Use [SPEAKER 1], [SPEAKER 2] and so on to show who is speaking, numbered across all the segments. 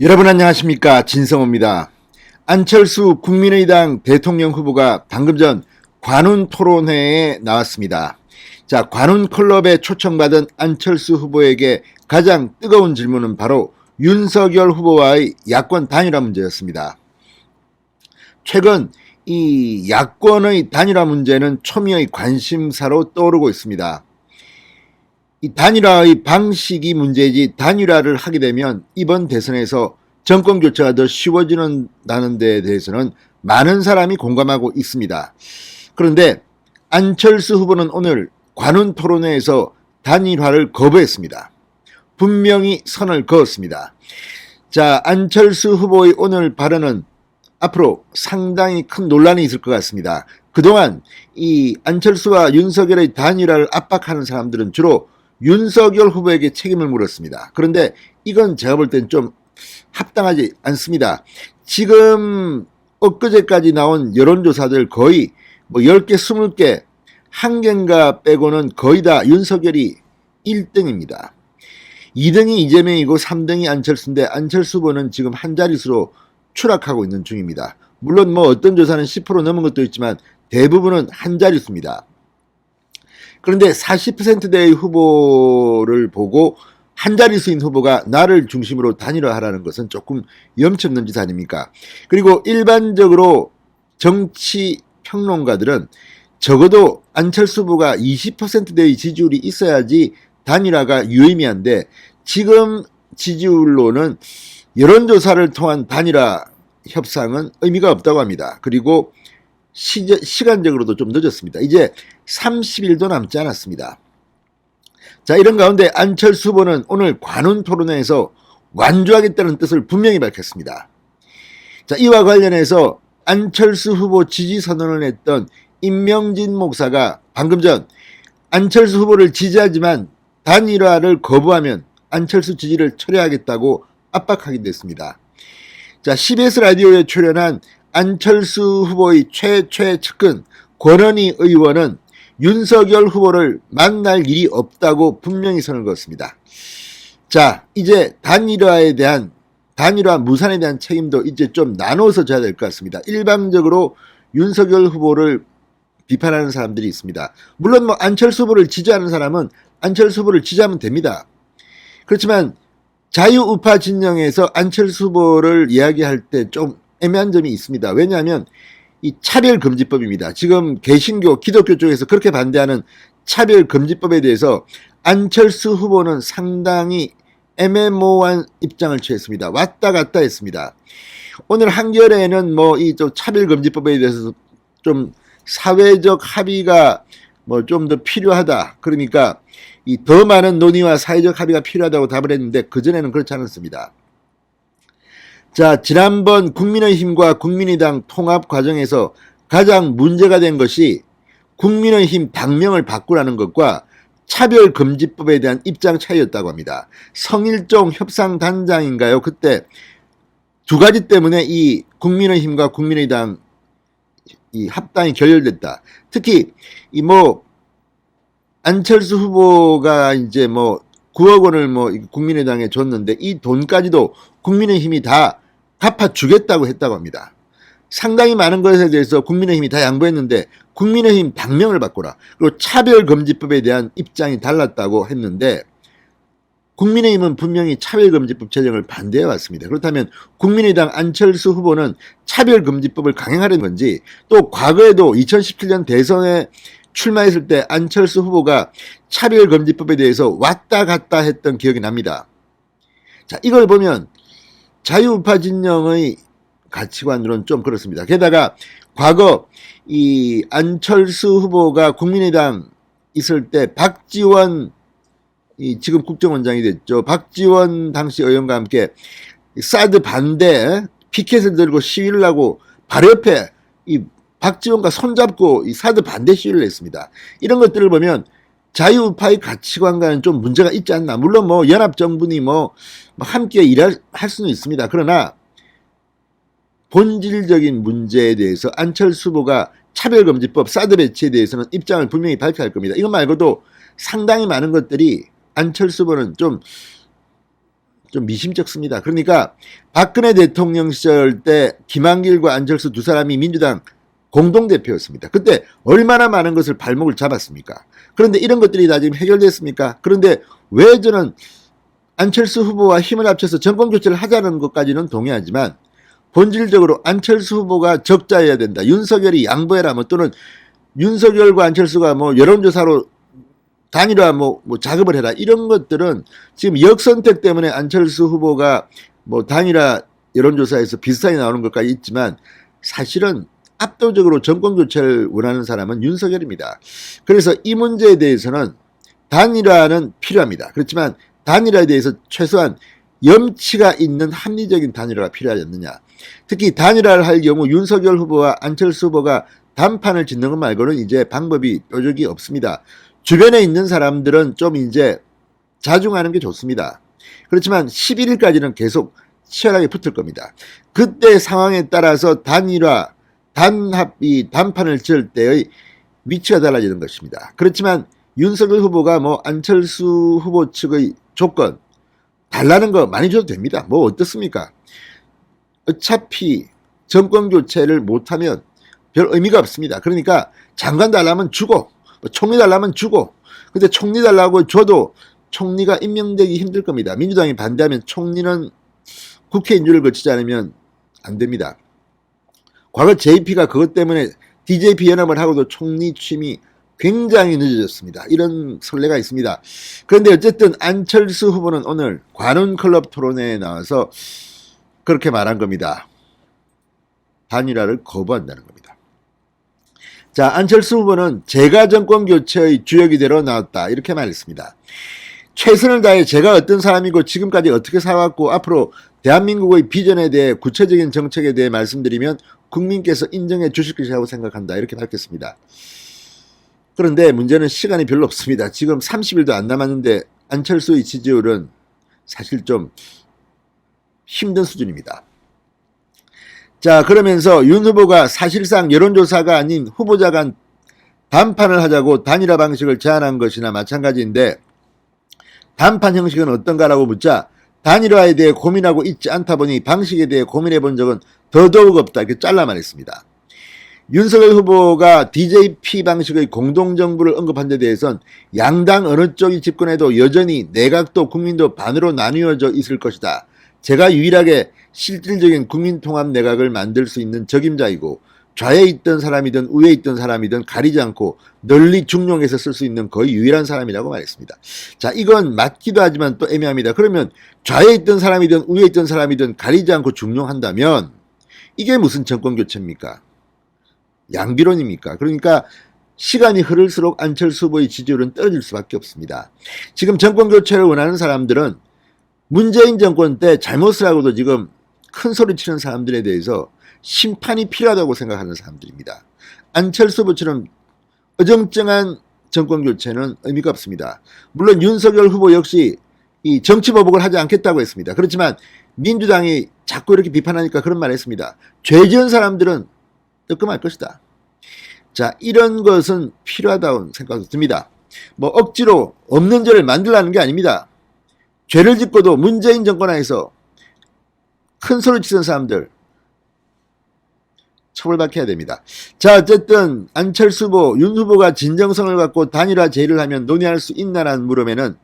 [SPEAKER 1] 여러분 안녕하십니까 진성호입니다. 안철수 국민의당 대통령 후보가 방금 전 관훈 토론회에 나왔습니다. 자, 관훈 클럽에 초청받은 안철수 후보에게 가장 뜨거운 질문은 바로 윤석열 후보와의 야권 단일화 문제였습니다. 최근 이 야권의 단일화 문제는 초미의 관심사로 떠오르고 있습니다. 이 단일화의 방식이 문제이지 단일화를 하게 되면 이번 대선에서 정권 교체가 더 쉬워지는다는 데에 대해서는 많은 사람이 공감하고 있습니다. 그런데 안철수 후보는 오늘 관훈 토론회에서 단일화를 거부했습니다. 분명히 선을 그었습니다. 자, 안철수 후보의 오늘 발언은 앞으로 상당히 큰 논란이 있을 것 같습니다. 그동안 이 안철수와 윤석열의 단일화를 압박하는 사람들은 주로 윤석열 후보에게 책임을 물었습니다. 그런데 이건 제가 볼 땐 좀 합당하지 않습니다. 지금 엊그제까지 나온 여론조사들 거의 뭐 10개, 20개, 한 개인가 빼고는 거의 다 윤석열이 1등입니다. 2등이 이재명이고 3등이 안철수인데 안철수 후보는 지금 한 자릿수로 추락하고 있는 중입니다. 물론 뭐 어떤 조사는 10% 넘은 것도 있지만 대부분은 한 자릿수입니다. 그런데 40%대의 후보를 보고 한 자릿수인 후보가 나를 중심으로 단일화하라는 것은 조금 염치 없는 짓 아닙니까? 그리고 일반적으로 정치 평론가들은 적어도 안철수 후보가 20%대의 지지율이 있어야지 단일화가 유의미한데 지금 지지율로는 여론조사를 통한 단일화 협상은 의미가 없다고 합니다. 그리고 시, 시간적으로도 좀 늦었습니다. 이제 30일도 남지 않았습니다. 자, 이런 가운데 안철수 후보는 오늘 관훈 토론회에서 완주하겠다는 뜻을 분명히 밝혔습니다. 자, 이와 관련해서 안철수 후보 지지 선언을 했던 임명진 목사가 방금 전 안철수 후보를 지지하지만 단일화를 거부하면 안철수 지지를 철회하겠다고 압박하게 됐습니다. 자, CBS 라디오에 출연한 안철수 후보의 최최 측근 권은희 의원은 윤석열 후보를 만날 일이 없다고 분명히 선을 그었습니다. 자, 이제 단일화에 대한 단일화 무산에 대한 책임도 이제 좀 나눠서 져야 될 것 같습니다. 일방적으로 윤석열 후보를 비판하는 사람들이 있습니다. 물론 뭐 안철수 후보를 지지하는 사람은 안철수 후보를 지지하면 됩니다. 그렇지만 자유우파 진영에서 안철수 후보를 이야기할 때 좀 애매한 점이 있습니다. 왜냐하면 이 차별 금지법입니다. 지금 개신교, 기독교 쪽에서 그렇게 반대하는 차별 금지법에 대해서 안철수 후보는 상당히 애매모호한 입장을 취했습니다. 왔다 갔다 했습니다. 오늘 한겨레에는 뭐 이 좀 차별 금지법에 대해서 좀 사회적 합의가 뭐 좀 더 필요하다. 그러니까 이 더 많은 논의와 사회적 합의가 필요하다고 답을 했는데 그전에는 그렇지 않았습니다. 자, 지난번 국민의힘과 국민의당 통합 과정에서 가장 문제가 된 것이 국민의힘 당명을 바꾸라는 것과 차별금지법에 대한 입장 차이였다고 합니다. 성일종 협상단장인가요? 그때 두 가지 때문에 이 국민의힘과 국민의당 이 합당이 결렬됐다. 특히 이 뭐 안철수 후보가 이제 뭐 9억 원을 뭐 국민의당에 줬는데 이 돈까지도 국민의힘이 다 갚아주겠다고 했다고 합니다. 상당히 많은 것에 대해서 국민의힘이 다 양보했는데 국민의힘 당명을 바꾸라. 그리고 차별금지법에 대한 입장이 달랐다고 했는데 국민의힘은 분명히 차별금지법 제정을 반대해 왔습니다. 그렇다면 국민의당 안철수 후보는 차별금지법을 강행하려는 건지 또 과거에도 2017년 대선에 출마했을 때 안철수 후보가 차별금지법에 대해서 왔다 갔다 했던 기억이 납니다. 자, 이걸 보면 자유우파 진영의 가치관으로는 좀 그렇습니다. 게다가 과거 이 안철수 후보가 국민의당 있을 때 박지원 이 지금 국정원장이 됐죠. 박지원 당시 의원과 함께 사드 반대 피켓을 들고 시위를 하고 바로 옆에 이 박지원과 손잡고 이 사드 반대 시위를 했습니다. 이런 것들을 보면 자유파의 가치관과는 좀 문제가 있지 않나. 물론 뭐 연합정부니 뭐 함께 일할 할 수는 있습니다. 그러나 본질적인 문제에 대해서 안철수 후보가 차별금지법 사드 배치에 대해서는 입장을 분명히 밝혀야 할 겁니다. 이것 말고도 상당히 많은 것들이 안철수 후보는 좀 좀 미심쩍습니다. 그러니까 박근혜 대통령 시절 때 김한길과 안철수 두 사람이 민주당 공동대표였습니다. 그때 얼마나 많은 것을 발목을 잡았습니까? 그런데 이런 것들이 다 지금 해결됐습니까? 그런데 왜 저는 안철수 후보와 힘을 합쳐서 정권 교체를 하자는 것까지는 동의하지만 본질적으로 안철수 후보가 적자여야 된다. 윤석열이 양보해라. 뭐 또는 윤석열과 안철수가 뭐 여론조사로 단일화 뭐, 뭐 작업을 해라. 이런 것들은 지금 역선택 때문에 안철수 후보가 뭐 단일화 여론조사에서 비슷하게 나오는 것까지 있지만 사실은 압도적으로 정권 교체를 원하는 사람은 윤석열입니다. 그래서 이 문제에 대해서는 단일화는 필요합니다. 그렇지만 단일화에 대해서 최소한 염치가 있는 합리적인 단일화가 필요하지 않느냐. 특히 단일화를 할 경우 윤석열 후보와 안철수 후보가 단판을 짓는 것 말고는 이제 방법이 뾰족이 없습니다. 주변에 있는 사람들은 좀 이제 자중하는 게 좋습니다. 그렇지만 11일까지는 계속 치열하게 붙을 겁니다. 그때 상황에 따라서 단일화, 단합이 단판을 지을 때의 위치가 달라지는 것입니다. 그렇지만 윤석열 후보가 뭐 안철수 후보 측의 조건 달라는 거 많이 줘도 됩니다. 뭐 어떻습니까? 어차피 정권 교체를 못하면 별 의미가 없습니다. 그러니까 장관 달라면 주고 뭐 총리 달라면 주고 근데 총리 달라고 줘도 총리가 임명되기 힘들 겁니다. 민주당이 반대하면 총리는 국회 인준을 거치지 않으면 안 됩니다. 과거 JP가 그것 때문에 DJP 연합을 하고도 총리 취임이 굉장히 늦어졌습니다. 이런 선례가 있습니다. 그런데 어쨌든 안철수 후보는 오늘 관훈클럽 토론회에 나와서 그렇게 말한 겁니다. 단일화를 거부한다는 겁니다. 자, 안철수 후보는 제가 정권 교체의 주역이 되러 나왔다. 이렇게 말했습니다. 최선을 다해 제가 어떤 사람이고 지금까지 어떻게 살아왔고 앞으로 대한민국의 비전에 대해 구체적인 정책에 대해 말씀드리면 국민께서 인정해 주실 것이라고 생각한다. 이렇게 밝혔습니다. 그런데 문제는 시간이 별로 없습니다. 지금 30일도 안 남았는데 안철수의 지지율은 사실 좀 힘든 수준입니다. 자, 그러면서 윤 후보가 사실상 여론조사가 아닌 후보자 간 단판을 하자고 단일화 방식을 제안한 것이나 마찬가지인데 단판 형식은 어떤가라고 묻자 단일화에 대해 고민하고 있지 않다 보니 방식에 대해 고민해 본 적은 더더욱 없다. 이렇게 잘라 말했습니다. 윤석열 후보가 DJP 방식의 공동정부를 언급한 데 대해선 양당 어느 쪽이 집권해도 여전히 내각도 국민도 반으로 나뉘어져 있을 것이다. 제가 유일하게 실질적인 국민통합 내각을 만들 수 있는 적임자이고 좌에 있던 사람이든 우에 있던 사람이든 가리지 않고 널리 중용해서 쓸 수 있는 거의 유일한 사람이라고 말했습니다. 자, 이건 맞기도 하지만 또 애매합니다. 그러면 좌에 있던 사람이든 우에 있던 사람이든 가리지 않고 중용한다면 이게 무슨 정권 교체입니까? 양비론입니까? 그러니까 시간이 흐를수록 안철수 후보의 지지율은 떨어질 수밖에 없습니다. 지금 정권 교체를 원하는 사람들은 문재인 정권 때 잘못을 하고도 지금 큰 소리 치는 사람들에 대해서 심판이 필요하다고 생각하는 사람들입니다. 안철수 후보처럼 어정쩡한 정권 교체는 의미가 없습니다. 물론 윤석열 후보 역시 이 정치 보복을 하지 않겠다고 했습니다. 그렇지만 민주당이 자꾸 이렇게 비판하니까 그런 말 했습니다. 죄 지은 사람들은 뜨끔할 것이다. 자, 이런 것은 필요하다고 생각이 듭니다. 뭐 억지로 없는 죄를 만들라는 게 아닙니다. 죄를 짓고도 문재인 정권 하에서 큰 소리 치는 사람들 처벌받혀야 됩니다. 자, 어쨌든 안철수 후보, 윤 후보가 진정성을 갖고 단일화 제의를 하면 논의할 수 있나라는 물음에는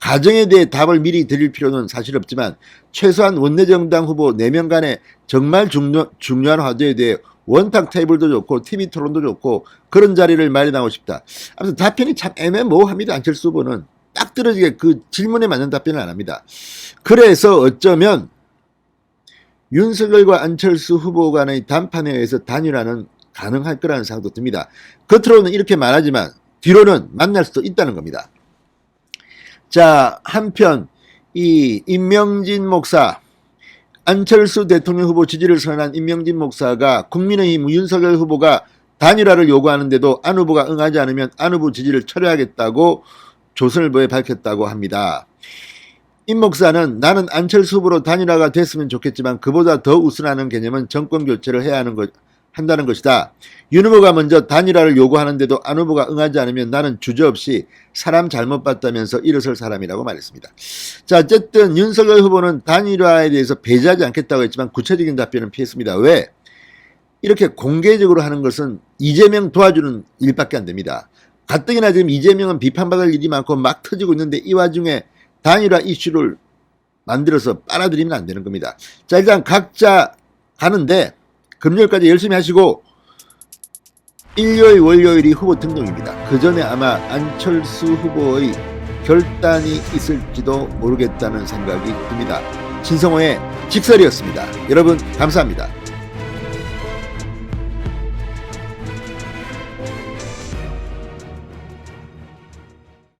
[SPEAKER 1] 가정에 대해 답을 미리 드릴 필요는 사실 없지만 최소한 원내정당 후보 4명 간의 정말 중요, 중요한 화두에 대해 원탁 테이블도 좋고 TV 토론도 좋고 그런 자리를 마련하고 싶다. 아무튼 답변이 참 애매모호합니다. 안철수 후보는 딱 떨어지게 그 질문에 맞는 답변을 안 합니다. 그래서 어쩌면 윤석열과 안철수 후보 간의 단판에 의해서 단일화는 가능할 거라는 생각도 듭니다. 겉으로는 이렇게 말하지만 뒤로는 만날 수도 있다는 겁니다. 자, 한편 이 임명진 목사 안철수 대통령 후보 지지를 선언한 임명진 목사가 국민의힘 윤석열 후보가 단일화를 요구하는데도 안 후보가 응하지 않으면 안 후보 지지를 철회하겠다고 조선일보에 밝혔다고 합니다. 임 목사는 나는 안철수 후보로 단일화가 됐으면 좋겠지만 그보다 더 우선하는 개념은 정권 교체를 해야 하는 것 한다는 것이다. 윤 후보가 먼저 단일화를 요구하는데도 안 후보가 응하지 않으면 나는 주저없이 사람 잘못 봤다면서 일어설 사람이라고 말했습니다. 자, 어쨌든 윤석열 후보는 단일화에 대해서 배제하지 않겠다고 했지만 구체적인 답변은 피했습니다. 왜? 이렇게 공개적으로 하는 것은 이재명 도와주는 일밖에 안 됩니다. 가뜩이나 지금 이재명은 비판받을 일이 많고 막 터지고 있는데 이 와중에 단일화 이슈를 만들어서 빨아들이면 안 되는 겁니다. 자, 일단 각자 가는데 금요일까지 열심히 하시고 일요일, 월요일이 후보 등록입니다. 그 전에 아마 안철수 후보의 결단이 있을지도 모르겠다는 생각이 듭니다. 진성호의 직설이었습니다. 여러분, 감사합니다.